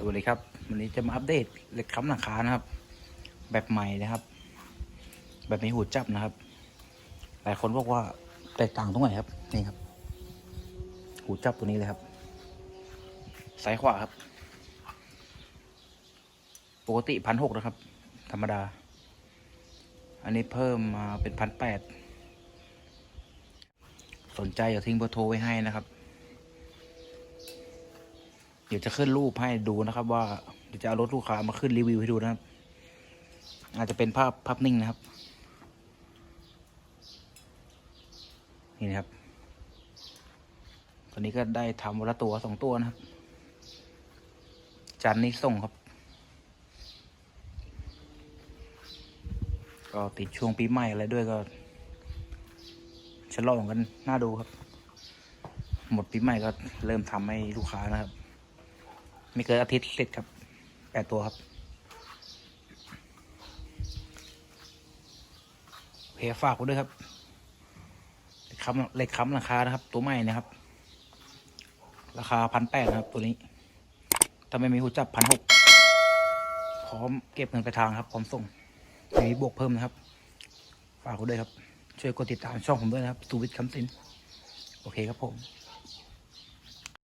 สวัสดีครับ วันนี้จะมาอัปเดตเหล็กค้ำหลังคานะครับ แบบใหม่นะครับ แบบมีหูจับนะครับ หลายคนบอกว่าแตกต่างตรงไหนครับนี่ครับ หูจับตัวนี้เลยครับซ้ายขวาครับ ปกติพันหกนะครับ ธรรมดา อันนี้เพิ่มมาเป็นพันแปดสนใจอย่าทิ้งเบอร์โทรไว้ให้นะครับ เดี๋ยวจะขึ้นรูปให้ดูนะครับ ว่าเดี๋ยวจะเอารถลูกค้ามาขึ้นรีวิวให้ดูนะครับ อาจจะเป็นภาพภาพนิ่งนะครับ นี่นะครับ ตอนนี้ก็ได้ทำวันละตัวสองตัวนะครับจันนี้ส่งครับ ก็ติดช่วงปีใหม่อะไรด้วยก็ฉลองกันน่าดูครับ หมดปีใหม่ก็เริ่มทำให้ลูกค้านะครับ ไม่เกินอาทิตย์เสร็จครับแปดตัวครับเคฝากไว้ด้วยครับเหล็กค้ำเหล็กค้ำราคานะครับ ตัวใหม่นะครับ ราคาพันแปดนะครับ ตัวนี้ถ้าไม่มีหูจับพันหกพร้อมเก็บเงินไปลายทางครับ พร้อมส่งมีบวกเพิ่มนะครับ ฝากไว้ด้วยครับ ช่วยกดติดตามช่องผมด้วยนะครับ สูวิทย์คำสิน โอเคครับผม